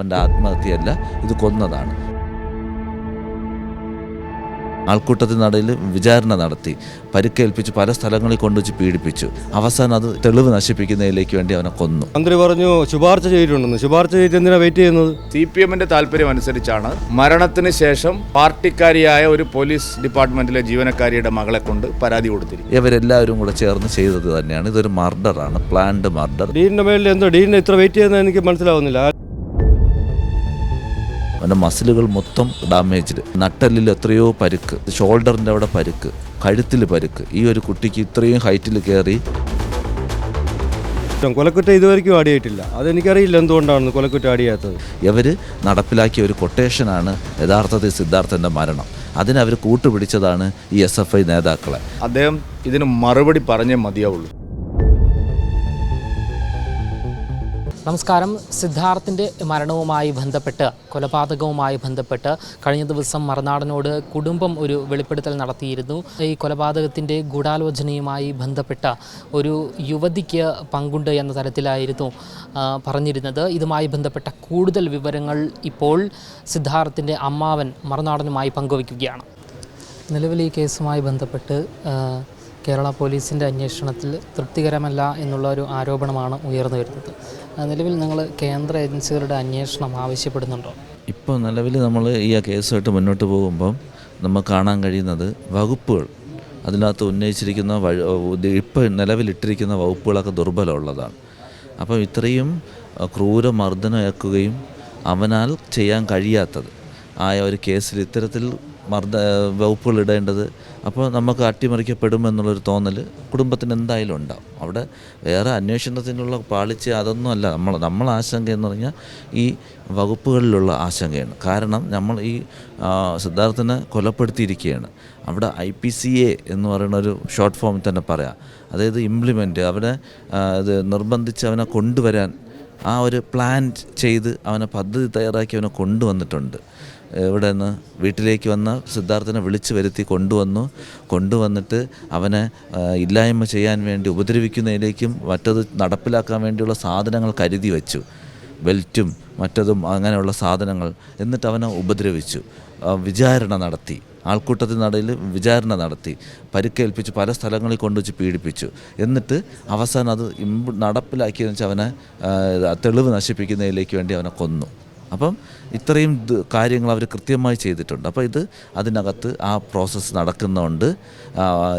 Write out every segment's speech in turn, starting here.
അവന്റെ ആത്മഹത്യയല്ല ഇത് കൊന്നതാണ്. ആൾക്കൂട്ടത്തിനിടയിൽ വിചാരണ നടത്തി പരിക്കേൽപ്പിച്ച് പല സ്ഥലങ്ങളിൽ കൊണ്ടുവച്ച് പീഡിപ്പിച്ചു. അവസാനം അത് തെളിവ് നശിപ്പിക്കുന്നതിലേക്ക് വേണ്ടി അവനെ കൊന്നു. മന്ത്രി പറഞ്ഞു ശുപാർശ ചെയ്തിട്ടുണ്ടെന്ന്. ശുപാർശ ചെയ്ത് എന്തിനാ വെയിറ്റ് ചെയ്യുന്നത്? സി പി എമ്മിന്റെ താല്പര്യം അനുസരിച്ചാണ് മരണത്തിന് ശേഷം പാർട്ടിക്കാരിയായ ഒരു പോലീസ് ഡിപ്പാർട്ട്മെന്റിലെ ജീവനക്കാരിയുടെ മകളെ കൊണ്ട് പരാതി കൊടുത്തിരിക്കും ഇവരെല്ലാവരും കൂടെ ചേർന്ന് ചെയ്തത് തന്നെയാണ്. ഇതൊരു മർഡറാണ് പ്ലാൻഡ് മർഡർ. ഡീനിന്റെ മേളിൽ എന്തോ ഡീനിനെ ഇത്ര വെയിറ്റ് ചെയ്യുന്നത് എനിക്ക് മനസ്സിലാവുന്നില്ല. അവന്റെ മസിലുകൾ മൊത്തം ഡാമേജ്ഡ് നട്ടലിൽ എത്രയോ പരുക്ക്. ഷോൾഡറിന്റെ അവിടെ പരുക്ക്. കഴുത്തിൽ പരുക്ക്. ഈ ഒരു കുട്ടിക്ക് ഇത്രയും ഹൈറ്റിൽ കയറി കൊലക്കുറ്റം ഇതുവരെയ്ക്കും ആടിയായിട്ടില്ല. അതെനിക്കറിയില്ല എന്തുകൊണ്ടാണ് കൊലക്കുറ്റം ആടിയാത്തത്. ഇവർ നടപ്പിലാക്കിയ ഒരു കൊട്ടേഷനാണ് യഥാർത്ഥത്തിൽ സിദ്ധാർത്ഥന്റെ മരണം. അതിനവർ കൂട്ടുപിടിച്ചതാണ് ഈ എസ് എഫ് ഐ നേതാക്കളെ. അദ്ദേഹം ഇതിന് മറുപടി പറഞ്ഞേ മതിയാവുള്ളൂ. നമസ്കാരം. സിദ്ധാർത്ഥിന്റെ മരണവുമായി ബന്ധപ്പെട്ട് കൊലപാതകവുമായി ബന്ധപ്പെട്ട് കഴിഞ്ഞ ദിവസം മറുനാടനോട് കുടുംബം ഒരു വെളിപ്പെടുത്തൽ നടത്തിയിരുന്നു. ഈ കൊലപാതകത്തിന്റെ ഗൂഢാലോചനയുമായി ബന്ധപ്പെട്ട ഒരു യുവതിക്ക് പങ്കുണ്ട് എന്ന തരത്തിലായിരുന്നു പറഞ്ഞിരുന്നത്. ഇതുമായി ബന്ധപ്പെട്ട കൂടുതൽ വിവരങ്ങൾ ഇപ്പോൾ സിദ്ധാർത്ഥിന്റെ അമ്മാവൻ മറുനാടനുമായി പങ്കുവയ്ക്കുകയാണ്. നിലവിൽ ഈ കേസുമായി ബന്ധപ്പെട്ട് കേരള പോലീസിന്റെ അന്വേഷണത്തിൽ തൃപ്തികരമല്ല എന്നുള്ള ഒരു ആരോപണമാണ് ഉയർന്നു വരുന്നത്. നിലവിൽ നിങ്ങൾ കേന്ദ്ര ഏജൻസികളുടെ അന്വേഷണം ആവശ്യപ്പെടുന്നുണ്ടോ? ഇപ്പോൾ നിലവിൽ നമ്മൾ ഈ കേസുമായിട്ട് മുന്നോട്ട് പോകുമ്പം നമുക്ക് കാണാൻ കഴിയുന്നത് വകുപ്പുകൾ അതിനകത്ത് ഉന്നയിച്ചിരിക്കുന്ന ഇപ്പോൾ നിലവിലിട്ടിരിക്കുന്ന വകുപ്പുകളൊക്കെ ദുർബലമുള്ളതാണ്. അപ്പം ഇത്രയും ക്രൂരമർദ്ദനമേക്കുകയും അവനാൽ ചെയ്യാൻ കഴിയാത്തത്. ആയ ഒരു കേസിൽ ഇത്തരത്തിൽ മർദ്ദ വകുപ്പുകൾ ഇടേണ്ടത്. അപ്പോൾ നമുക്ക് അട്ടിമറിക്കപ്പെടുമെന്നുള്ളൊരു തോന്നൽ കുടുംബത്തിന് എന്തായാലും ഉണ്ടാവും. അവിടെ വേറെ അന്വേഷണത്തിനുള്ള പാളിച്ച അതൊന്നും അല്ല നമ്മൾ നമ്മൾ ആശങ്ക എന്ന് പറഞ്ഞാൽ ഈ വകുപ്പുകളിലുള്ള ആശങ്കയാണ്. കാരണം നമ്മൾ ഈ സിദ്ധാർത്ഥനെ കൊലപ്പെടുത്തിയിരിക്കുകയാണ്. അവിടെ ഐ പി സി എ എന്ന് പറയുന്ന ഒരു ഷോർട്ട് ഫോമിൽ തന്നെ പറയാം. അതായത് ഇംപ്ലിമെന്റ് അവനെ ഇത് നിർബന്ധിച്ച് അവനെ കൊണ്ടുവരാൻ ആ ഒരു പ്ലാൻ ചെയ്ത് അവനെ പദ്ധതി തയ്യാറാക്കി അവനെ കൊണ്ടുവന്നിട്ടുണ്ട്. ഇവിടെ നിന്ന് വീട്ടിലേക്ക് വന്ന സിദ്ധാർത്ഥനെ വിളിച്ചു വരുത്തി കൊണ്ടുവന്നു. കൊണ്ടുവന്നിട്ട് അവനെ ഇല്ലായ്മ ചെയ്യാൻ വേണ്ടി ഉപദ്രവിക്കുന്നതിലേക്കും മറ്റത് നടപ്പിലാക്കാൻ വേണ്ടിയുള്ള സാധനങ്ങൾ കരുതി വെച്ചു. ബെൽറ്റും മറ്റതും അങ്ങനെയുള്ള സാധനങ്ങൾ. എന്നിട്ട് അവനെ ഉപദ്രവിച്ചു. വിചാരണ നടത്തി. ആൾക്കൂട്ടത്തിനിടയിൽ വിചാരണ നടത്തി. പരിക്കേൽപ്പിച്ച് പല സ്ഥലങ്ങളിൽ കൊണ്ടുവച്ച് പീഡിപ്പിച്ചു. എന്നിട്ട് അവസാനം അത് നടപ്പിലാക്കിയെന്ന് വെച്ചാൽ അവനെ തെളിവ് നശിപ്പിക്കുന്നതിലേക്ക് വേണ്ടി അവനെ കൊന്നു. അപ്പം ഇത്രയും കാര്യങ്ങൾ അവർ കൃത്യമായി ചെയ്തിട്ടുണ്ട്. അപ്പോൾ ഇത് അതിനകത്ത് ആ പ്രോസസ്സ് നടക്കുന്നുണ്ട്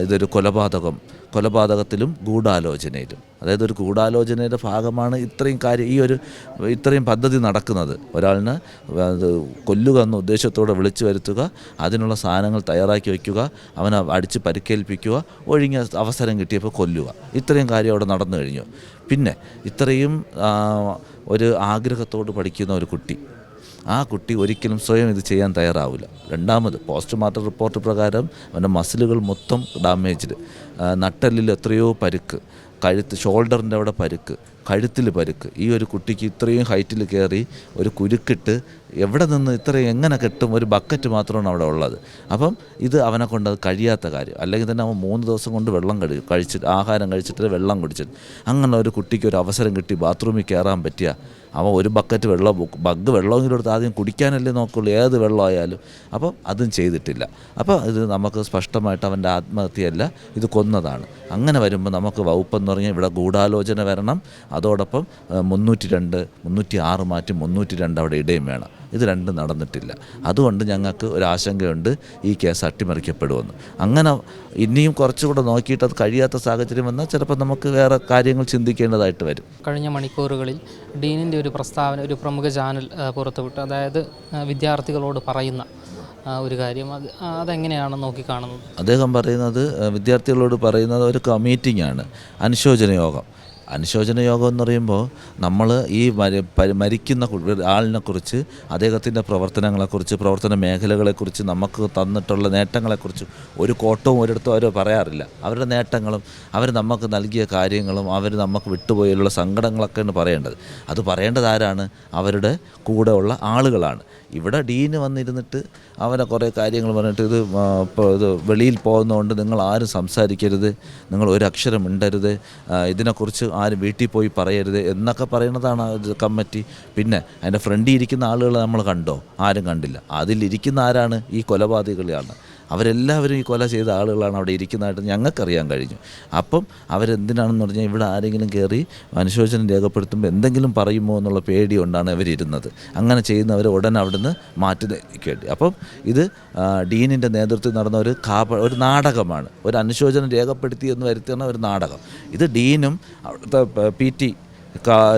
ഇതൊരു കൊലപാതകം. കൊലപാതകത്തിലും ഗൂഢാലോചനയിലും. അതായത് ഒരു ഗൂഢാലോചനയുടെ ഭാഗമാണ് ഇത്രയും കാര്യം ഈ ഒരു ഇത്രയും പദ്ധതി നടക്കുന്നത്. ഒരാളിന് കൊല്ലുക എന്ന ഉദ്ദേശത്തോടെ വിളിച്ചു വരുത്തുക അതിനുള്ള സാധനങ്ങൾ തയ്യാറാക്കി വയ്ക്കുക അവനെ അടിച്ച് പരിക്കേൽപ്പിക്കുക ഒഴിഞ്ഞ അവസരം കിട്ടിയപ്പോൾ കൊല്ലുക. ഇത്രയും കാര്യം അവിടെ നടന്നു കഴിഞ്ഞു. പിന്നെ ഇത്രയും ഒരു ആഗ്രഹത്തോട് പഠിക്കുന്ന ഒരു കുട്ടി ആ കുട്ടി ഒരിക്കലും സ്വയം ഇത് ചെയ്യാൻ തയ്യാറാവില്ല. രണ്ടാമത് പോസ്റ്റ്മോർട്ടം റിപ്പോർട്ട് പ്രകാരം അവന്റെ മസിലുകൾ മൊത്തം ഡാമേജ്ഡ്. നട്ടലിൽ എത്രയോ പരുക്ക് കഴുത്ത് ഷോൾഡറിന്റെ അവിടെ പരുക്ക് കഴുത്തിൽ പരുക്ക്. ഈ ഒരു കുട്ടിക്ക് ഇത്രയും ഹൈറ്റിൽ കയറി ഒരു കുരുക്കിട്ട് എവിടെ നിന്ന് ഇത്രയും എങ്ങനെ കിട്ടും? ഒരു ബക്കറ്റ് മാത്രമാണ് അവിടെ ഉള്ളത്. അപ്പം ഇത് അവനെ കൊണ്ട് കഴിയാത്ത കാര്യം. അല്ലെങ്കിൽ തന്നെ അവൻ മൂന്ന് ദിവസം കൊണ്ട് വെള്ളം കഴി കഴിച്ചിട്ട് ആഹാരം കഴിച്ചിട്ട് വെള്ളം കുടിച്ചിട്ട് അങ്ങനെ ഒരു കുട്ടിക്ക് ഒരു അവസരം കിട്ടി ബാത്റൂമിൽ കയറാൻ പറ്റിയ. അവൻ ഒരു ബക്കറ്റ് വെള്ളം ബഗ് വെള്ളമെങ്കിലും എടുത്ത് ആദ്യം കുടിക്കാനല്ലേ നോക്കുള്ളൂ. ഏത് വെള്ളമായാലും. അപ്പം അതും ചെയ്തിട്ടില്ല. അപ്പോൾ ഇത് നമുക്ക് സ്പഷ്ടമായിട്ട് അവന്റെ ആത്മഹത്യയല്ല ഇത് കൊന്നതാണ്. അങ്ങനെ വരുമ്പോൾ നമുക്ക് വകുപ്പെന്ന് പറഞ്ഞാൽ ഇവിടെ ഗൂഢാലോചന വരണം. അതോടൊപ്പം മുന്നൂറ്റി രണ്ട് മുന്നൂറ്റി ആറ് മാറ്റി മുന്നൂറ്റി രണ്ട് അവിടെ ഇടയും വേണം. ഇത് രണ്ടും നടന്നിട്ടില്ല. അതുകൊണ്ട് ഞങ്ങൾക്ക് ഒരു ആശങ്കയുണ്ട് ഈ കേസ് അട്ടിമറിക്കപ്പെടുമെന്ന്. അങ്ങനെ ഇനിയും കുറച്ചുകൂടെ നോക്കിയിട്ട് അത് കഴിയാത്ത സാഹചര്യം വന്നാൽ ചിലപ്പോൾ നമുക്ക് വേറെ കാര്യങ്ങൾ ചിന്തിക്കേണ്ടതായിട്ട് വരും. കഴിഞ്ഞ മണിക്കൂറുകളിൽ ഡീനിന്റെ ഒരു പ്രസ്താവന ഒരു പ്രമുഖ ചാനൽ പുറത്തുവിട്ടു അതായത് വിദ്യാർത്ഥികളോട് പറയുന്ന ഒരു കാര്യം. അത് അതെങ്ങനെയാണ് നോക്കിക്കാണുന്നത് അദ്ദേഹം പറയുന്നത് വിദ്യാർത്ഥികളോട് പറയുന്നത് ഒരു മീറ്റിംഗ് ആണ് അനുശോചന യോഗം. അനുശോചന യോഗം എന്ന് പറയുമ്പോൾ നമ്മൾ ഈ മരിക്കുന്ന ആളിനെക്കുറിച്ച് അദ്ദേഹത്തിന്റെ പ്രവർത്തനങ്ങളെക്കുറിച്ച് പ്രവർത്തന മേഖലകളെക്കുറിച്ച് നമുക്ക് തന്നിട്ടുള്ള നേട്ടങ്ങളെക്കുറിച്ച് ഒരു കോട്ടവും ഒരിടത്തും അവർ പറയാറില്ല. അവരുടെ നേട്ടങ്ങളും അവർ നമുക്ക് നൽകിയ കാര്യങ്ങളും അവർ നമുക്ക് വിട്ടുപോയുള്ള സങ്കടങ്ങളൊക്കെയാണ് പറയേണ്ടത്. അത് പറയേണ്ടത് ആരാണ്? അവരുടെ കൂടെ ഉള്ള ആളുകളാണ്. ഇവിടെ ഡീന് വന്നിരുന്നിട്ട് അവനെ കുറേ കാര്യങ്ങൾ പറഞ്ഞിട്ട് ഇത് ഇത് വെളിയിൽ പോകുന്നതുകൊണ്ട് നിങ്ങൾ ആരും സംസാരിക്കരുത് നിങ്ങൾ ഒരു അക്ഷരം മിണ്ടരുത് ഇതിനെക്കുറിച്ച് ആരും വീട്ടിൽ പോയി പറയരുത് എന്നൊക്കെ പറയുന്നതാണ് കമ്മിറ്റി. പിന്നെ അതിന്റെ ഫ്രണ്ടിൽ ഇരിക്കുന്ന ആളുകളെ നമ്മൾ കണ്ടോ? ആരും കണ്ടില്ല. അതിലിരിക്കുന്ന ആരാണ്? ഈ കൊലപാതകളാണ് അവരെല്ലാവരും ഈ കൊല ചെയ്ത ആളുകളാണ് അവിടെ ഇരിക്കുന്നതായിട്ട് ഞങ്ങൾക്കറിയാൻ കഴിഞ്ഞു. അപ്പം അവരെന്തിനാണെന്ന് പറഞ്ഞാൽ ഇവിടെ ആരെങ്കിലും കയറി അനുശോചനം രേഖപ്പെടുത്തുമ്പോൾ എന്തെങ്കിലും പറയുമോ എന്നുള്ള പേടി കൊണ്ടാണ് അവരിരുന്നത് അങ്ങനെ ചെയ്യുന്നവരെ ഉടൻ അവിടുന്ന് മാറ്റി വേണ്ടി അപ്പം ഇത് ഡീനിന്റെ നേതൃത്വത്തിൽ നടന്ന ഒരു കാപ ഒരു നാടകമാണ്. ഒരു അനുശോചനം രേഖപ്പെടുത്തി എന്ന് വരുത്തുന്ന ഒരു നാടകം. ഇത് ഡീനും അവിടുത്തെ പി ടി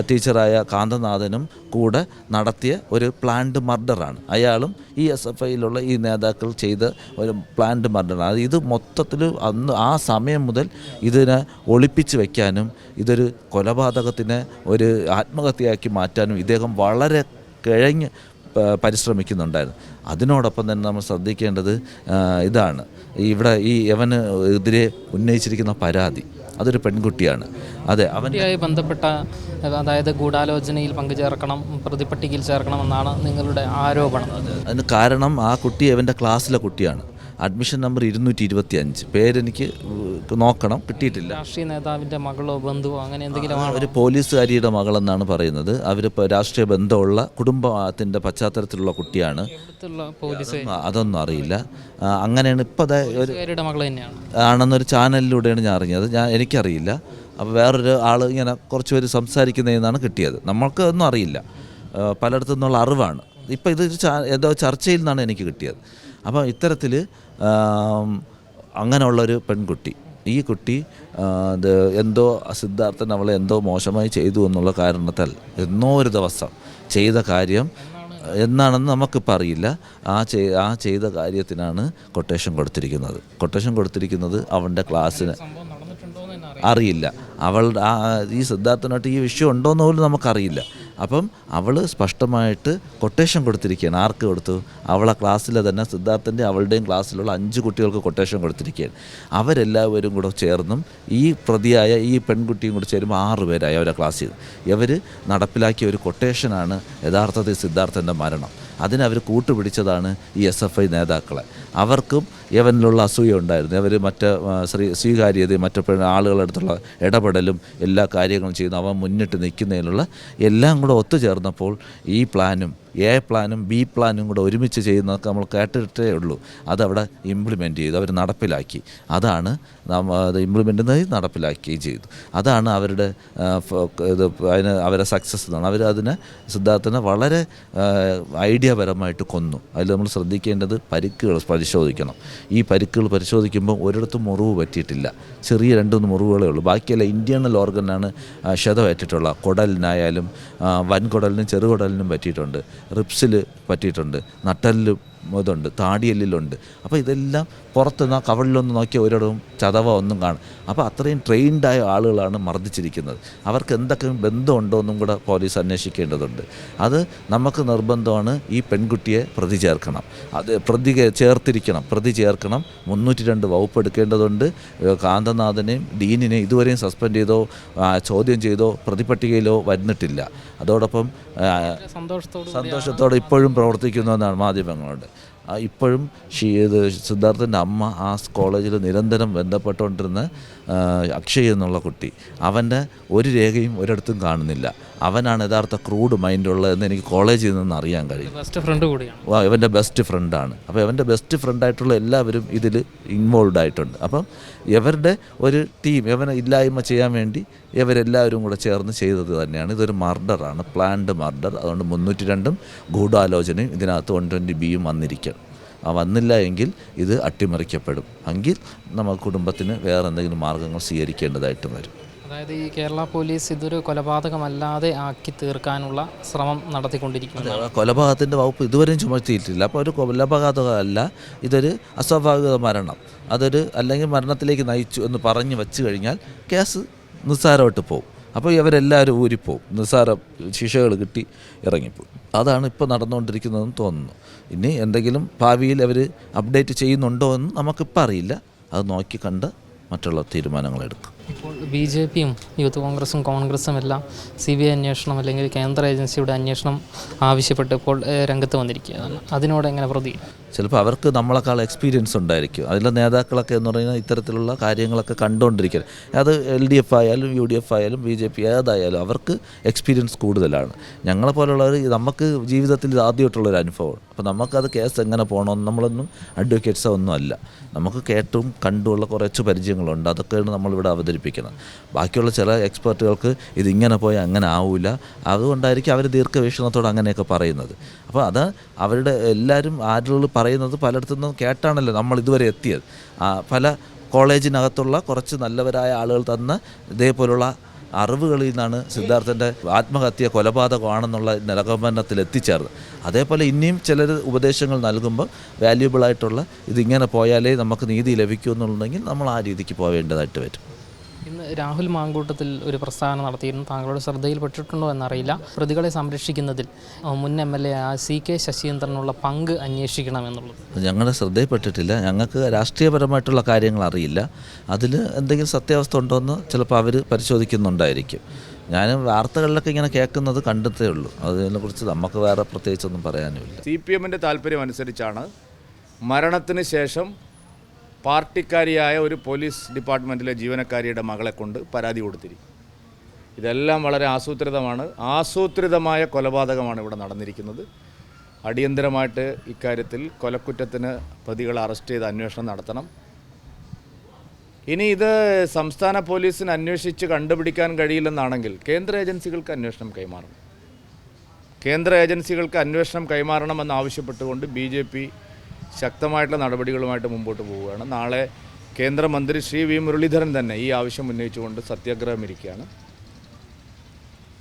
ടീച്ചറായ കാന്തനാഥനും കൂടെ നടത്തിയ ഒരു പ്ലാൻഡ് മർഡറാണ് അയാളും ഈ എസ് എഫ് ഐയിലുള്ള ഈ നേതാക്കൾ ചെയ്ത ഒരു പ്ലാൻഡ് മർഡറാണ് അത് ഇത് മൊത്തത്തിൽ അന്ന് ആ സമയം മുതൽ ഇതിനെ ഒളിപ്പിച്ച് വെക്കാനും ഇതൊരു കൊലപാതകത്തിനെ ഒരു ആത്മഹത്യയാക്കി മാറ്റാനും ഇദ്ദേഹം വളരെ കിഴങ്ങ് പരിശ്രമിക്കുന്നുണ്ടായിരുന്നു. അതിനോടൊപ്പം തന്നെ നമ്മൾ ശ്രദ്ധിക്കേണ്ടത് ഇതാണ്. ഇവിടെ ഈ യവന് എതിരെ ഉന്നയിച്ചിരിക്കുന്ന പരാതി. അതൊരു പെൺകുട്ടിയാണ്. അതെ അവന്റെയായി ബന്ധപ്പെട്ട അതായത് ഗൂഢാലോചനയിൽ പങ്കുചേർക്കണം പ്രതിപട്ടികയിൽ ചേർക്കണമെന്നാണ് നിങ്ങളുടെ ആരോപണം. അതിന് കാരണം ആ കുട്ടി അവന്റെ ക്ലാസ്സിലെ കുട്ടിയാണ്. അഡ്മിഷൻ നമ്പർ ഇരുന്നൂറ്റി ഇരുപത്തി അഞ്ച് പേരെനിക്ക് നോക്കണം. കിട്ടിയിട്ടില്ല. രാഷ്ട്രീയ നേതാവിന്റെ മകളോ ബന്ധുവോ അങ്ങനെ എന്തെങ്കിലും ഒരു പോലീസുകാരിയുടെ മകളെന്നാണ് പറയുന്നത്. അവരിപ്പോൾ രാഷ്ട്രീയ ബന്ധമുള്ള കുടുംബത്തിന്റെ പശ്ചാത്തലത്തിലുള്ള കുട്ടിയാണ്. അതൊന്നും അറിയില്ല. അങ്ങനെയാണ് ഇപ്പോൾ ഒരു ആണെന്നൊരു ചാനലിലൂടെയാണ് ഞാൻ അറിഞ്ഞത്. ഞാൻ എനിക്കറിയില്ല. അപ്പോൾ വേറൊരു ആൾ ഇങ്ങനെ കുറച്ച് പേര് സംസാരിക്കുന്നതെന്നാണ് കിട്ടിയത്. നമ്മൾക്ക് ഒന്നും അറിയില്ല. പലയിടത്തു നിന്നുള്ള അറിവാണ്. ഇപ്പോൾ ഇത് ഏതോ ചർച്ചയിൽ നിന്നാണ് എനിക്ക് കിട്ടിയത്. അപ്പോൾ ഇത്തരത്തിൽ അങ്ങനെയുള്ളൊരു പെൺകുട്ടി. ഈ കുട്ടി ഇത് എന്തോ സിദ്ധാർത്ഥൻ അവളെ എന്തോ മോശമായി ചെയ്തു എന്നുള്ള കാരണത്താൽ എന്നോ ഒരു ദിവസം ചെയ്ത കാര്യം എന്നാണെന്ന് നമുക്കിപ്പോൾ അറിയില്ല. ആ ചെയ് ആ ചെയ്ത കാര്യത്തിനാണ് കൊട്ടേഷൻ കൊടുത്തിരിക്കുന്നത്. കൊട്ടേഷൻ കൊടുത്തിരിക്കുന്നത് അവന്റെ ക്ലാസ്സിന് അറിയില്ല. അവളുടെ ആ ഈ സിദ്ധാർത്ഥനായിട്ട് ഈ വിഷയം ഉണ്ടോയെന്ന് പോലും നമുക്കറിയില്ല. അപ്പം അവൾ സ്പഷ്ടമായിട്ട് കൊട്ടേഷൻ കൊടുത്തിരിക്കുകയാണ്. ആർക്ക് കൊടുത്തു? അവളെ ക്ലാസ്സിലെ തന്നെ സിദ്ധാർത്ഥന്റെ അവളുടെയും ക്ലാസ്സിലുള്ള അഞ്ച് കുട്ടികൾക്ക് കൊട്ടേഷൻ കൊടുത്തിരിക്കുകയാണ്. അവരെല്ലാവരും കൂടെ ചേർന്നും ഈ പ്രതിയായ ഈ പെൺകുട്ടിയും കൂടെ ചേരുമ്പോൾ ആറ് പേരായി അവരുടെ ക്ലാസ്സിൽ ഇവർ നടപ്പിലാക്കിയ ഒരു കൊട്ടേഷനാണ് യഥാർത്ഥത്തിൽ സിദ്ധാർത്ഥന്റെ മരണം. അതിനവർ കൂട്ടുപിടിച്ചതാണ് ഈ എസ് എഫ് ഐ നേതാക്കളെ. അവർക്കും യവനിലുള്ള അസൂയ ഉണ്ടായിരുന്നു. അവർ മറ്റ് ശ്രീ സ്വീകാര്യതയും മറ്റു ആളുകളടുത്തുള്ള ഇടപെടലും എല്ലാ കാര്യങ്ങളും ചെയ്യുന്ന. അവൻ മുന്നിട്ട് നിൽക്കുന്നതിനുള്ള എല്ലാം കൂടെ ഒത്തുചേർന്നപ്പോൾ ഈ പ്ലാനും എ പ്ലാനും ബി പ്ലാനും കൂടെ ഒരുമിച്ച് ചെയ്യുന്നതൊക്കെ നമ്മൾ കേട്ടിട്ടേ ഉള്ളൂ. അതവിടെ ഇംപ്ലിമെന്റ് ചെയ്തു. അവർ നടപ്പിലാക്കി. അതാണ് അത് ഇംപ്ലിമെന്റ് നടപ്പിലാക്കുകയും ചെയ്തു. അതാണ് അവരുടെ ഇത് അതിന് അവരെ സക്സസ് എന്നാണ്. അവർ അതിനെ സിദ്ധാർത്ഥനെ വളരെ ഐഡിയാപരമായിട്ട് കൊന്നു. അതിൽ നമ്മൾ ശ്രദ്ധിക്കേണ്ടത് പരിക്കുകൾ പരിശോധിക്കണം. ഈ പരിക്കുകൾ പരിശോധിക്കുമ്പോൾ ഒരിടത്തും മുറിവ് പറ്റിയിട്ടില്ല. ചെറിയ രണ്ടുമൂന്ന് മുറിവുകളേ ഉള്ളൂ. ബാക്കിയെല്ലാം ഇന്റേർണൽ ഓർഗനാണ് ക്ഷതമേറ്റിട്ടുള്ള കുടലിനായാലും വൻകുടലിനും ചെറുകുടലിനും പറ്റിയിട്ടുണ്ട്. റിപ്സിൽ പറ്റിയിട്ടുണ്ട്. നട്ടലിലും ഇതുണ്ട് താടിയെല്ലിലുണ്ട്. അപ്പോൾ ഇതെല്ലാം പുറത്തുനിന്ന് ആ കവളിലൊന്ന് നോക്കിയ ഒരിടവും ചതവ ഒന്നും കാണും. അപ്പോൾ അത്രയും ട്രെയിൻഡായ ആളുകളാണ് മർദ്ദിച്ചിരിക്കുന്നത്. അവർക്ക് എന്തൊക്കെ ബന്ധമുണ്ടോ എന്നും കൂടെ പോലീസ് അന്വേഷിക്കേണ്ടതുണ്ട്. അത് നമുക്ക് നിർബന്ധമാണ് ഈ പെൺകുട്ടിയെ പ്രതി ചേർക്കണം. അത് പ്രതി ചേർത്തിരിക്കണം. പ്രതി ചേർക്കണം. മുന്നൂറ്റി രണ്ട് വകുപ്പ് എടുക്കേണ്ടതുണ്ട്. കാന്തനാഥനെയും ഡീനിനെയും ഇതുവരെയും സസ്പെൻഡ് ചെയ്തോ ചോദ്യം ചെയ്തോ പ്രതിപട്ടികയിലോ വരുന്നിട്ടില്ല. അതോടൊപ്പം സന്തോഷത്തോട് ഇപ്പോഴും പ്രവർത്തിക്കുന്നു എന്നാണ് മാധ്യമങ്ങളുണ്ട്. ഇപ്പോഴും ഷീ ഇത് സിദ്ധാർത്ഥന്റെ അമ്മ ആ കോളേജിൽ നിരന്തരം ബന്ധപ്പെട്ടുകൊണ്ടിരുന്ന അക്ഷയ് എന്നുള്ള കുട്ടി അവന്റെ ഒരു രേഖയും ഒരിടത്തും കാണുന്നില്ല. അവനാണ് യഥാർത്ഥ ക്രൂഡ് മൈൻഡുള്ളതെന്ന് എനിക്ക് കോളേജിൽ നിന്ന് അറിയാൻ കഴിയും. ബെസ്റ്റ് ഫ്രണ്ട് കൂടിയാണ്. വാ, ഇവന്റെ ബെസ്റ്റ് ഫ്രണ്ടാണ് അപ്പോൾ ഇവന്റെ ബെസ്റ്റ് ഫ്രണ്ടായിട്ടുള്ള എല്ലാവരും ഇതിൽ ഇൻവോൾവ് ആയിട്ടുണ്ട്. അപ്പം ഇവരുടെ ഒരു ടീം ഇവനെ ഇല്ലായ്മ ചെയ്യാൻ വേണ്ടി ഇവരെല്ലാവരും കൂടെ ചേർന്ന് ചെയ്തത് തന്നെയാണ്. ഇതൊരു മർഡറാണ് പ്ലാൻഡ് മർഡർ അതുകൊണ്ട് മുന്നൂറ്റി രണ്ടും ഗൂഢാലോചനയും ഇതിനകത്ത് വൺ ട്വന്റി ബിയും വന്നിരിക്കണം ആ വന്നില്ല എങ്കിൽ ഇത് അട്ടിമറിക്കപ്പെടും. എങ്കിൽ നമ്മൾ കുടുംബത്തിന് വേറെ എന്തെങ്കിലും മാർഗങ്ങൾ സ്വീകരിക്കേണ്ടതായിട്ട് വരും. അതായത് ഈ കേരള പോലീസ് ഇതൊരു കൊലപാതകമല്ലാതെ ആക്കി തീർക്കാനുള്ള ശ്രമം നടത്തിക്കൊണ്ടിരിക്കുന്നത് കൊലപാതകത്തിന്റെ വകുപ്പ് ഇതുവരെയും ചുമത്തിയിട്ടില്ല. അപ്പോൾ ഒരു കൊലപാതകമല്ല ഇതൊരു അസ്വാഭാവിക മരണം. അതൊരു അല്ലെങ്കിൽ മരണത്തിലേക്ക് നയിച്ചു എന്ന് പറഞ്ഞു വെച്ച് കഴിഞ്ഞാൽ കേസ് നിസ്സാരമായിട്ട് പോകും അപ്പോൾ ഇവരെല്ലാവരും ഊരിപ്പോവും. നിസ്സാര ശിക്ഷകൾ കിട്ടി ഇറങ്ങിപ്പോവും. അതാണ് ഇപ്പോൾ നടന്നുകൊണ്ടിരിക്കുന്നതെന്ന് തോന്നുന്നു. ഇനി എന്തെങ്കിലും ഭാവിയിൽ അവർ അപ്ഡേറ്റ് ചെയ്യുന്നുണ്ടോ എന്ന് നമുക്കിപ്പോൾ അറിയില്ല. അത് നോക്കി കണ്ട് മറ്റുള്ള തീരുമാനങ്ങൾ എടുക്കും. ഇപ്പോൾ ബി ജെ പിയും യൂത്ത് കോൺഗ്രസും കോൺഗ്രസും എല്ലാം സി ബി ഐ അന്വേഷണം അല്ലെങ്കിൽ കേന്ദ്ര ഏജൻസിയുടെ അന്വേഷണം ആവശ്യപ്പെട്ട് ഇപ്പോൾ രംഗത്ത് വന്നിരിക്കുകയാണ്. അതിനോട് എങ്ങനെ പ്രതി ചിലപ്പോൾ അവർക്ക് നമ്മളെക്കാൾ എക്സ്പീരിയൻസ് ഉണ്ടായിരിക്കും. അതിലെ നേതാക്കളൊക്കെ എന്ന് പറഞ്ഞാൽ ഇത്തരത്തിലുള്ള കാര്യങ്ങളൊക്കെ കണ്ടുകൊണ്ടിരിക്കുന്നത് അത് എൽ ഡി എഫ് ആയാലും യു ഡി എഫ് ആയാലും ബി ജെ പി ഏതായാലും അവർക്ക് എക്സ്പീരിയൻസ് കൂടുതലാണ്. ഞങ്ങളെ പോലുള്ളവർ നമുക്ക് ജീവിതത്തിൽ ഇത് ആദ്യമായിട്ടുള്ളൊരു അനുഭവമാണ്. അപ്പോൾ നമുക്കത് കേസ് എങ്ങനെ പോകണമെന്ന് നമ്മളൊന്നും അഡ്വക്കേറ്റ്സോ ഒന്നും അല്ല നമുക്ക് കേട്ടും കണ്ടുമുള്ള കുറച്ച് പരിചയങ്ങളുണ്ട്. അതൊക്കെയാണ് നമ്മളിവിടെ അവതരിപ്പിക്കുന്നത്. ബാക്കിയുള്ള ചില എക്സ്പെർട്ടുകൾക്ക് ഇതിങ്ങനെ പോയി അങ്ങനെ ആവില്ല അതുകൊണ്ടായിരിക്കും അവർ ദീർഘവീക്ഷണത്തോടെ അങ്ങനെയൊക്കെ പറയുന്നത്. അപ്പോൾ അത് അവരുടെ എല്ലാവരും ആരുകൾ പറയുന്നത് പലയിടത്തു നിന്നും കേട്ടാണല്ലോ നമ്മൾ ഇതുവരെ എത്തിയത്. പല കോളേജിനകത്തുള്ള കുറച്ച് നല്ലവരായ ആളുകൾ തന്ന ഇതേപോലുള്ള അറിവുകളിൽ നിന്നാണ് സിദ്ധാർത്ഥന്റെ ആത്മഹത്യ കൊലപാതകമാണെന്നുള്ള നിലഗമനത്തിൽ എത്തിച്ചേർന്നത്. അതേപോലെ ഇനിയും ചിലർ ഉപദേശങ്ങൾ നൽകുമ്പോൾ വാല്യുബിളായിട്ടുള്ള ഇതിങ്ങനെ പോയാലേ നമുക്ക് നീതി ലഭിക്കൂ എന്നുണ്ടെങ്കിൽ നമ്മൾ ആ രീതിക്ക് പോവേണ്ടതായിട്ട് വരും. ഇന്ന് രാഹുൽ മാങ്കൂട്ടത്തിൽ ഒരു പ്രസ്താവന നടത്തിയിരുന്നു. താങ്കളുടെ ശ്രദ്ധയിൽപ്പെട്ടിട്ടുണ്ടോ എന്നറിയില്ല. പ്രതികളെ സംരക്ഷിക്കുന്നതിൽ മുൻ M L A C K ശശീന്ദ്രനുള്ള പങ്ക് അന്വേഷിക്കണമെന്നുള്ളത് ഞങ്ങളുടെ ശ്രദ്ധയിൽപ്പെട്ടിട്ടില്ല. ഞങ്ങൾക്ക് രാഷ്ട്രീയപരമായിട്ടുള്ള കാര്യങ്ങൾ അറിയില്ല. അതിൽ എന്തെങ്കിലും സത്യാവസ്ഥ ഉണ്ടോ എന്ന് ചിലപ്പോൾ അവർ പരിശോധിക്കുന്നുണ്ടായിരിക്കും. ഞാൻ വാർത്തകളിലൊക്കെ ഇങ്ങനെ കേൾക്കുന്നത് കണ്ടെത്തേ ഉള്ളൂ. അതിനെക്കുറിച്ച് നമുക്ക് വേറെ പ്രത്യേകിച്ചൊന്നും പറയാനുമില്ല. സി പി എമ്മിന്റെ താല്പര്യം അനുസരിച്ചാണ് മരണത്തിന് ശേഷം പാർട്ടിക്കാരിയായ ഒരു പോലീസ് ഡിപ്പാർട്ട്മെന്റിലെ ജീവനക്കാരിയുടെ മകളെ കൊണ്ട് പരാതി കൊടുത്തിരിക്കും ഇതെല്ലാം വളരെ ആസൂത്രിതമാണ്. ആസൂത്രിതമായ കൊലപാതകമാണ് ഇവിടെ നടന്നിരിക്കുന്നത്. അടിയന്തരമായിട്ട് ഇക്കാര്യത്തിൽ കൊലക്കുറ്റത്തിന് പ്രതികളെ അറസ്റ്റ് ചെയ്ത് അന്വേഷണം നടത്തണം. ഇനി ഇത് സംസ്ഥാന പോലീസിന് അന്വേഷിച്ച് കണ്ടുപിടിക്കാൻ കഴിയില്ലെന്നാണെങ്കിൽ കേന്ദ്ര ഏജൻസികൾക്ക് അന്വേഷണം കൈമാറണം. കേന്ദ്ര ഏജൻസികൾക്ക് അന്വേഷണം കൈമാറണമെന്ന് ആവശ്യപ്പെട്ടുകൊണ്ട് ബി ജെ പി ശക്തമായിട്ടുള്ള നടപടികളുമായിട്ട് മുമ്പോട്ട് പോവുകയാണ്. നാളെ കേന്ദ്രമന്ത്രി ശ്രീ വി മുരളീധരൻ തന്നെ ഈ ആവശ്യം ഉന്നയിച്ചുകൊണ്ട് സത്യാഗ്രഹം ഇരിക്കുകയാണ്.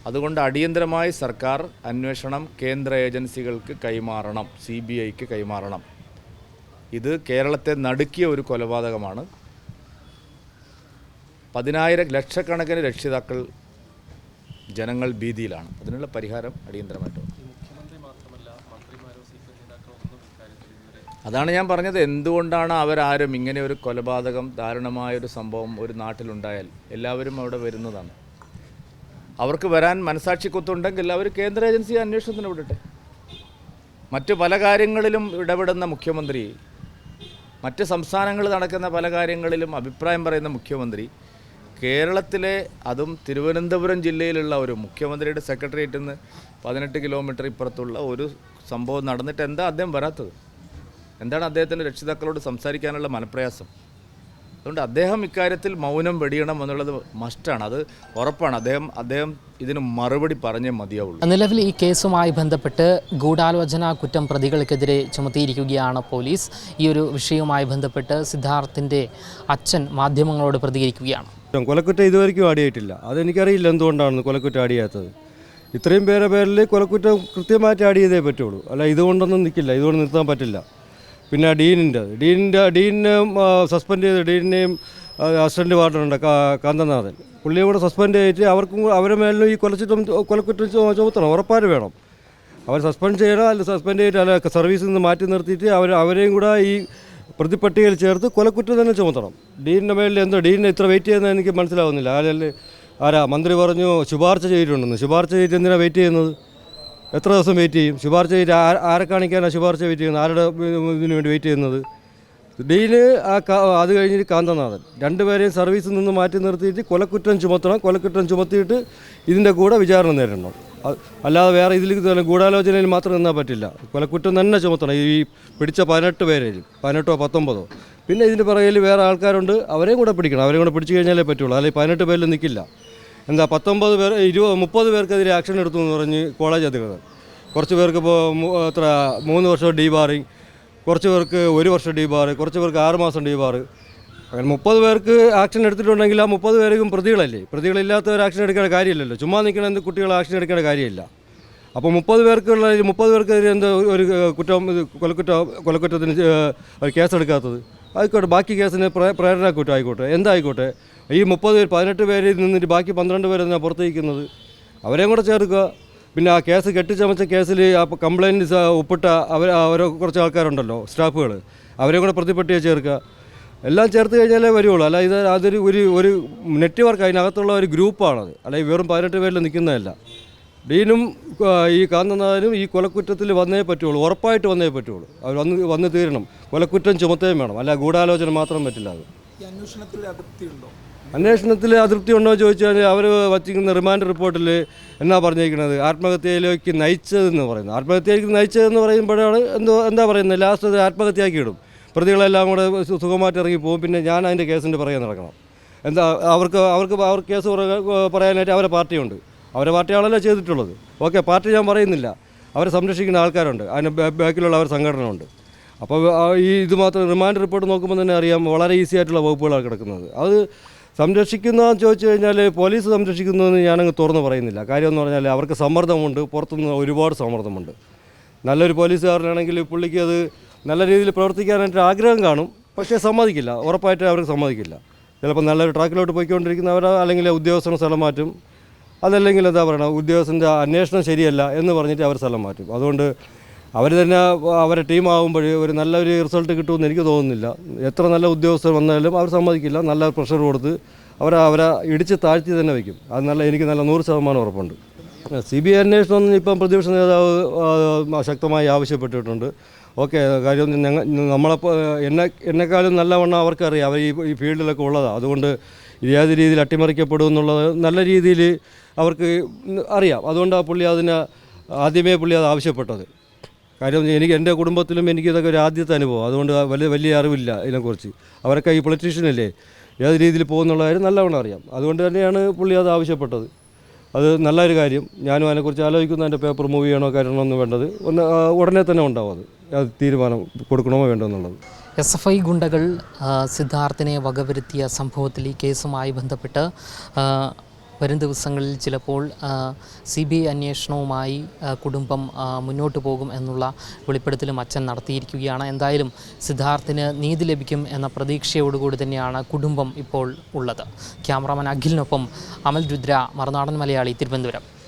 അതുകൊണ്ട് അടിയന്തരമായി സർക്കാർ അന്വേഷണം കേന്ദ്ര ഏജൻസികൾക്ക് കൈമാറണം സി ബി ഐക്ക് കൈമാറണം. ഇത് കേരളത്തെ നടുക്കിയ ഒരു കൊലപാതകമാണ്. പതിനായിരം ലക്ഷക്കണക്കിന് രക്ഷിതാക്കൾ ജനങ്ങൾ ഭീതിയിലാണ്. അതിനുള്ള പരിഹാരം അടിയന്തരമായിട്ട് അതാണ് ഞാൻ പറഞ്ഞത്. എന്തുകൊണ്ടാണ് അവരാരും ഇങ്ങനെ ഒരു കൊലപാതകം ദാരുണമായ ഒരു സംഭവം ഒരു നാട്ടിലുണ്ടായാൽ? എല്ലാവരും അവിടെ വരുന്നതാണ്. അവർക്ക് വരാൻ മനസാക്ഷി കുത്തുണ്ടെങ്കിൽ അവർ കേന്ദ്ര ഏജൻസി അന്വേഷണത്തിന് വിടട്ടെ. മറ്റു പല കാര്യങ്ങളിലും ഇടപെടുന്ന മുഖ്യമന്ത്രി മറ്റ് സംസ്ഥാനങ്ങളിൽ നടക്കുന്ന പല കാര്യങ്ങളിലും അഭിപ്രായം പറയുന്ന മുഖ്യമന്ത്രി കേരളത്തിലെ അതും തിരുവനന്തപുരം ജില്ലയിലുള്ള ഒരു മുഖ്യമന്ത്രിയുടെ സെക്രട്ടേറിയറ്റിൽ നിന്ന് പതിനെട്ട് കിലോമീറ്റർ ഇപ്പുറത്തുള്ള ഒരു സംഭവം നടന്നിട്ട് എന്താ അദ്ദേഹം വരാത്തത്? എന്താണ് അദ്ദേഹത്തിന്റെ രക്ഷിതാക്കളോട് സംസാരിക്കാനുള്ള മനപ്രയാസം? അതുകൊണ്ട് അദ്ദേഹം ഇക്കാര്യത്തിൽ മൗനം വെടിയണം എന്നുള്ളത് മസ്റ്റാണ്. അത് ഉറപ്പാണ്. അദ്ദേഹം അദ്ദേഹം ഇതിന് മറുപടി പറഞ്ഞേ മതിയാവുള്ളൂ. നിലവിൽ ഈ കേസുമായി ബന്ധപ്പെട്ട് ഗൂഢാലോചന കുറ്റം പ്രതികൾക്കെതിരെ ചുമത്തിയിരിക്കുകയാണ് പോലീസ്. ഈ ഒരു വിഷയവുമായി ബന്ധപ്പെട്ട് സിദ്ധാർത്ഥിന്റെ അച്ഛൻ മാധ്യമങ്ങളോട് പ്രതികരിക്കുകയാണ്. കൊലക്കുറ്റം ഇതുവരെയ്ക്കും ആടിയായിട്ടില്ല. അതെനിക്കറിയില്ല എന്തുകൊണ്ടാണ് കൊലക്കുറ്റം ആടിയാത്തത്. ഇത്രയും പേരെ പേരിൽ കൊലക്കുറ്റം കൃത്യമായിട്ട് ആഡ് ചെയ്തേ പറ്റുള്ളൂ. അല്ല ഇതുകൊണ്ടൊന്നും നിൽക്കില്ല ഇതുകൊണ്ട് നിർത്താൻ പറ്റില്ല. പിന്നെ ഡീനിന്റെ ഡീനിന്റെ ഡീനിനെയും സസ്പെൻഡ് ചെയ്ത് ഡീനിനെയും അസിസ്റ്റന്റ് വാർഡനുണ്ട് കാന്തനാഥൻ. പുള്ളിയെ കൂടെ സസ്പെൻഡ് ചെയ്തിട്ട് അവർക്കും അവരെ മേലിലും ഈ കൊലച്ചിട്ടും കൊലക്കുറ്റം ചുമത്തണം ഉറപ്പായിട്ട് വേണം. അവർ സസ്പെൻഡ് ചെയ്യണം അല്ല സസ്പെൻഡ് ചെയ്തിട്ട് അല്ല സർവീസിൽ നിന്ന് മാറ്റി നിർത്തിയിട്ട് അവർ അവരെയും കൂടെ ഈ പ്രതിപട്ടികയിൽ ചേർത്ത് കൊലക്കുറ്റം തന്നെ ചുമത്തണം. ഡീനിന്റെ മേലിൽ എന്തോ ഡീനിനെ ഇത്ര വെയിറ്റ് ചെയ്യുന്നത് എനിക്ക് മനസ്സിലാവുന്നില്ല. ആരല്ലേ ആരാ മന്ത്രി പറഞ്ഞു ശുപാർശ ചെയ്തിട്ടുണ്ടെന്ന്. ശുപാർശ ചെയ്തിട്ട് എന്തിനാണ് വെയിറ്റ് ചെയ്യുന്നത്? എത്ര ദിവസം വെയിറ്റ് ചെയ്യും? ശുപാർശ ചെയ്തിട്ട് ആ- ആരെ കാണിക്കാനാണ് ശുപാർശ വെയിറ്റ് ചെയ്യുന്നത്? ആരുടെ ഇതിനു വേണ്ടി വെയിറ്റ് ചെയ്യുന്നത്? ഡീന് ആ അത് കഴിഞ്ഞിട്ട് കാന്തനാഥൻ. രണ്ടുപേരെയും സർവീസിൽ നിന്ന് മാറ്റി നിർത്തിയിട്ട് കൊലക്കുറ്റം ചുമത്തണം. കൊലക്കുറ്റം ചുമത്തിയിട്ട് ഇതിന്റെ കൂടെ വിചാരണ നേരിടണം. അല്ലാതെ വേറെ ഇതിൽ ഗൂഢാലോചനയിൽ മാത്രം നിന്നാൽ പറ്റില്ല. കൊലക്കുറ്റം തന്നെ ചുമത്തണം. ഈ പിടിച്ച പതിനെട്ട് പേരിൽ പതിനെട്ടോ പത്തൊമ്പതോ. പിന്നെ ഇതിന്റെ പുറകിൽ വേറെ ആൾക്കാരുണ്ട്. അവരെയും കൂടെ പിടിക്കണം. അവരെയും കൂടെ പിടിച്ചു കഴിഞ്ഞാലേ പറ്റുള്ളൂ. അല്ലെങ്കിൽ പതിനെട്ട് പേരിൽ നിൽക്കില്ല എന്താ പത്തൊമ്പത് പേർ ഇരുപത് മുപ്പത് പേർക്കെതിരെ ആക്ഷൻ എടുത്തു എന്ന് പറഞ്ഞ് കോളേജ് അധികൃതർ. കുറച്ച് പേർക്ക് ഇപ്പോൾ എത്ര മൂന്ന് വർഷം ഡി ബാറിങ് കുറച്ച് പേർക്ക് ഒരു വർഷം ഡി ബാറ് കുറച്ച് പേർക്ക് ആറ് മാസം ഡി ബാറ് അങ്ങനെ മുപ്പത് പേർക്ക് ആക്ഷൻ എടുത്തിട്ടുണ്ടെങ്കിൽ ആ മുപ്പത് പേർക്കും പ്രതികളല്ലേ? പ്രതികളില്ലാത്തവർ ആക്ഷൻ എടുക്കേണ്ട കാര്യമില്ലല്ലോ. ചുമ്മാ നിൽക്കണ എന്ത് കുട്ടികൾ ആക്ഷൻ എടുക്കേണ്ട കാര്യമില്ല. അപ്പോൾ മുപ്പത് പേർക്കുള്ള മുപ്പത് പേർക്കെതിരെ എന്ത് ഒരു കുറ്റം കൊലക്കുറ്റം കൊലക്കുറ്റത്തിന് കേസെടുക്കാത്തത് ആയിക്കോട്ടെ ബാക്കി കേസിന് പ്രേ- പ്രേരണ കുറ്റം ആയിക്കോട്ടെ. എന്തായിക്കോട്ടെ ഈ മുപ്പത് പേര് പതിനെട്ട് പേരിൽ നിന്നിട്ട് ബാക്കി പന്ത്രണ്ട് പേര് തന്നെ പുറത്തേക്കുന്നത്? അവരെയും കൂടെ ചേർക്കുക. പിന്നെ ആ കേസ് കെട്ടിച്ചമച്ച കേസിൽ ആ കംപ്ലയിന്റ് ഒപ്പിട്ട അവർ അവരെ കുറച്ച് ആൾക്കാരുണ്ടല്ലോ സ്റ്റാഫുകൾ. അവരെ കൂടെ പ്രതിപട്ടിയെ ചേർക്കുക. എല്ലാം ചേർത്ത് കഴിഞ്ഞാലേ വരുള്ളൂ അല്ല ഇത് അതൊരു ഒരു ഒരു നെറ്റ്വർക്ക് അതിനകത്തുള്ള ഒരു ഗ്രൂപ്പാണത്. അല്ലെങ്കിൽ വെറും പതിനെട്ട് പേരിൽ നിൽക്കുന്നതല്ല. ഡീനും ഈ കാന്തനാഥനും ഈ കൊലക്കുറ്റത്തിൽ വന്നേ പറ്റുള്ളൂ ഉറപ്പായിട്ട് വന്നേ പറ്റുള്ളൂ. അവർ വന്ന് വന്ന് തീരണം. കൊലക്കുറ്റം ചുമത്തേം വേണം. അല്ല ഗൂഢാലോചന മാത്രം പറ്റില്ല അത്. അന്വേഷണത്തിൽ അതൃപ്തി ഉണ്ടോ എന്ന് ചോദിച്ചു കഴിഞ്ഞാൽ അവർ വച്ചിരിക്കുന്ന റിമാൻഡ് റിപ്പോർട്ടിൽ എന്നാ പറഞ്ഞിരിക്കുന്നത്? ആത്മഹത്യയിലേക്ക് നയിച്ചതെന്ന് പറയുന്നത്. ആത്മഹത്യയിലേക്ക് നയിച്ചതെന്ന് പറയുമ്പോഴാണ് എന്തോ എന്താ പറയുന്നത്? ലാസ്റ്റ് അത് ആത്മഹത്യയാക്കി ഇടും പ്രതികളെല്ലാം കൂടെ സുഖമായിട്ട് ഇറങ്ങി പോകും. പിന്നെ ഞാൻ അതിന്റെ കേസിന്റെ പുറകെ നടക്കണം. എന്താ അവർക്ക് അവർക്ക് അവർ കേസ് പറയാനായിട്ട് അവരെ പാർട്ടിയുണ്ട്. അവരെ പാർട്ടി ആളല്ലേ ചെയ്തിട്ടുള്ളത്. ഓക്കെ പാർട്ടി ഞാൻ പറയുന്നില്ല. അവരെ സംരക്ഷിക്കുന്ന ആൾക്കാരുണ്ട്. അതിന് ബാക്കിലുള്ള അവർ സംഘടന ഉണ്ട് അപ്പോൾ ഈ ഇത് മാത്രം റിമാൻഡ് റിപ്പോർട്ട് നോക്കുമ്പോൾ തന്നെ അറിയാം വളരെ ഈസി ആയിട്ടുള്ള വകുപ്പുകളാണ് കിടക്കുന്നത്. അത് സംരക്ഷിക്കുന്നതെന്ന് ചോദിച്ചു കഴിഞ്ഞാൽ പോലീസ് സംരക്ഷിക്കുന്നതെന്ന് ഞാനങ്ങ് തുറന്ന് പറയുന്നില്ല. കാര്യം എന്ന് പറഞ്ഞാൽ അവർക്ക് സമ്മർദ്ദമുണ്ട്. പുറത്തുനിന്ന് ഒരുപാട് സമ്മർദ്ദമുണ്ട്. നല്ലൊരു പോലീസുകാരനാണെങ്കിൽ പുള്ളിക്ക് അത് നല്ല രീതിയിൽ പ്രവർത്തിക്കാനായിട്ട് ആഗ്രഹം കാണും. പക്ഷേ സമ്മതിക്കില്ല. ഉറപ്പായിട്ട് അവർക്ക് സമ്മതിക്കില്ല. ചിലപ്പോൾ നല്ലൊരു ട്രാക്കിലോട്ട് പോയിക്കൊണ്ടിരിക്കുന്നവർ അല്ലെങ്കിൽ ഉദ്യോഗസ്ഥന സ്ഥലം മാറ്റും. അതല്ലെങ്കിൽ എന്താ പറയുക ഉദ്യോഗസ്ഥന്റെ അന്വേഷണം ശരിയല്ല എന്ന് പറഞ്ഞിട്ട് അവർ സ്ഥലം മാറ്റും. അതുകൊണ്ട് അവർ തന്നെ അവരെ ടീമാകുമ്പോൾ ഒരു നല്ലൊരു റിസൾട്ട് കിട്ടുമെന്ന് എനിക്ക് തോന്നുന്നില്ല. എത്ര നല്ല ഉദ്യോഗസ്ഥർ വന്നാലും അവർ സമ്മതിക്കില്ല. നല്ല പ്രഷർ കൊടുത്ത് അവരെ അവരെ ഇടിച്ച് താഴ്ത്തി തന്നെ വയ്ക്കും അത് നല്ല എനിക്ക് നല്ല നൂറ് ശതമാനം ഉറപ്പുണ്ട്. സി ബി ഐ അന്വേഷണം ഇപ്പം പ്രതിപക്ഷ നേതാവ് ശക്തമായി ആവശ്യപ്പെട്ടിട്ടുണ്ട്. ഓക്കെ കാര്യം ഞങ്ങൾ നമ്മളെ എന്നെ എന്നെക്കാളും നല്ലവണ്ണം അവർക്കറിയാം. അവർ ഈ ഫീൽഡിലൊക്കെ ഉള്ളതാണ് അതുകൊണ്ട് ഏത് രീതിയിൽ അട്ടിമറിക്കപ്പെടും എന്നുള്ളത് നല്ല രീതിയിൽ അവർക്ക് അറിയാം. അതുകൊണ്ടാണ് പുള്ളി അതിന് ആദ്യമേ പുള്ളി അത് ആവശ്യപ്പെട്ടത്. കാര്യം എനിക്ക് എന്റെ കുടുംബത്തിലും എനിക്ക് ഇതൊക്കെ ഒരു ആദ്യത്തെ അനുഭവം. അതുകൊണ്ട് വലിയ വലിയ അറിവില്ല ഇതിനെക്കുറിച്ച്. അവരൊക്കെ ഈ പൊളിറ്റീഷ്യനല്ലേ ഏത് രീതിയിൽ പോകുന്നുള്ള കാര്യം നല്ലവണ്ണം അറിയാം. അതുകൊണ്ട് തന്നെയാണ് പുള്ളി അത് ആവശ്യപ്പെട്ടത്. അത് നല്ലൊരു കാര്യം. ഞാനും അതിനെക്കുറിച്ച് ആലോചിക്കുന്നു. എന്റെ പേപ്പർ മൂവ് ചെയ്യണോ കാര്യമാണോ വേണ്ടത്. ഒന്ന് ഉടനെ തന്നെ ഉണ്ടാവും അത്. അത് തീരുമാനം കൊടുക്കണമോ വേണ്ടോ എന്നുള്ളത്. എസ് എഫ് ഐ ഗുണ്ടകൾ സിദ്ധാർത്ഥിനെ വകവരുത്തിയ സംഭവത്തിൽ ഈ കേസുമായി ബന്ധപ്പെട്ട് വരും ദിവസങ്ങളിൽ ചിലപ്പോൾ സി ബി ഐ അന്വേഷണവുമായി കുടുംബം മുന്നോട്ട് പോകും എന്നുള്ള വെളിപ്പെടുത്തലും അച്ഛൻ നടത്തിയിരിക്കുകയാണ്. എന്തായാലും സിദ്ധാർത്ഥിന് നീതി ലഭിക്കും എന്ന പ്രതീക്ഷയോടുകൂടി തന്നെയാണ് കുടുംബം ഇപ്പോൾ ഉള്ളത്. ക്യാമറാമാൻ അഖിലിനൊപ്പം അമൽ രുദ്ര മറുനാടൻ മലയാളി തിരുവനന്തപുരം.